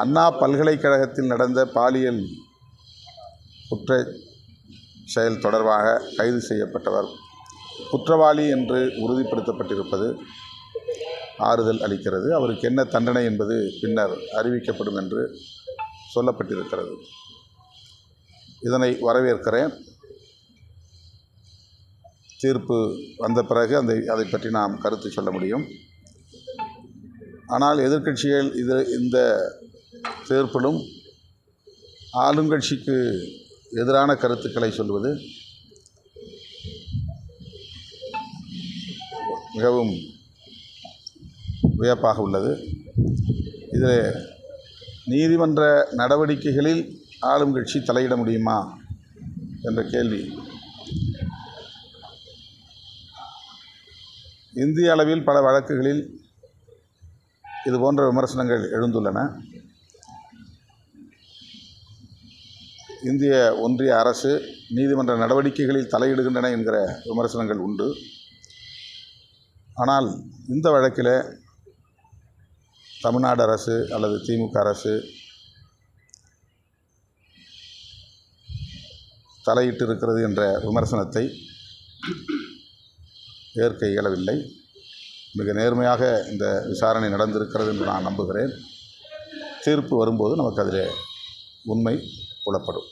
அண்ணா பல்கலைக்கழகத்தில் நடந்த பாலியல் குற்ற செயல் தொடர்பாக கைது செய்யப்பட்டவர். குற்றவாளி என்று உறுதிப்படுத்தப்பட்டிருப்பது ஆறுதல் அளிக்கிறது. அவருக்கு என்ன தண்டனை என்பது பின்னர் அறிவிக்கப்படும் என்று சொல்லப்பட்டிருக்கிறது. இதனை வரவேற்கிறேன். தீர்ப்பு வந்த பிறகு அந்த அதை பற்றி நாம் கருத்து சொல்ல முடியும். ஆனால் எதிர்க்கட்சிகள் இது இந்த தீர்ப்பிலும் ஆளுங்கட்சிக்கு எதிரான கருத்துக்களை சொல்வது மிகவும் வியப்பாக உள்ளது. இதில் நீதிமன்ற நடவடிக்கைகளில் ஆளும் கட்சி தலையிட முடியுமா என்ற கேள்வி. இந்திய அளவில் பல வழக்குகளில் இது போன்ற விமர்சனங்கள் எழுந்துள்ளன. இந்திய ஒன்றிய அரசு நீதிமன்ற நடவடிக்கைகளில் தலையிடுகின்றன என்கிற விமர்சனங்கள் உண்டு. ஆனால் இந்த வழக்கில் தமிழ்நாடு அரசு அல்லது திமுக அரசு தலையிட்டு இருக்கிறது என்ற விமர்சனத்தை ஏற்க இயலவில்லை. மிக நேர்மையாக இந்த விசாரணை நடந்திருக்கிறது என்று நான் நம்புகிறேன். தீர்ப்பு வரும்போது நமக்கு அதில் உண்மை புலப்படும்.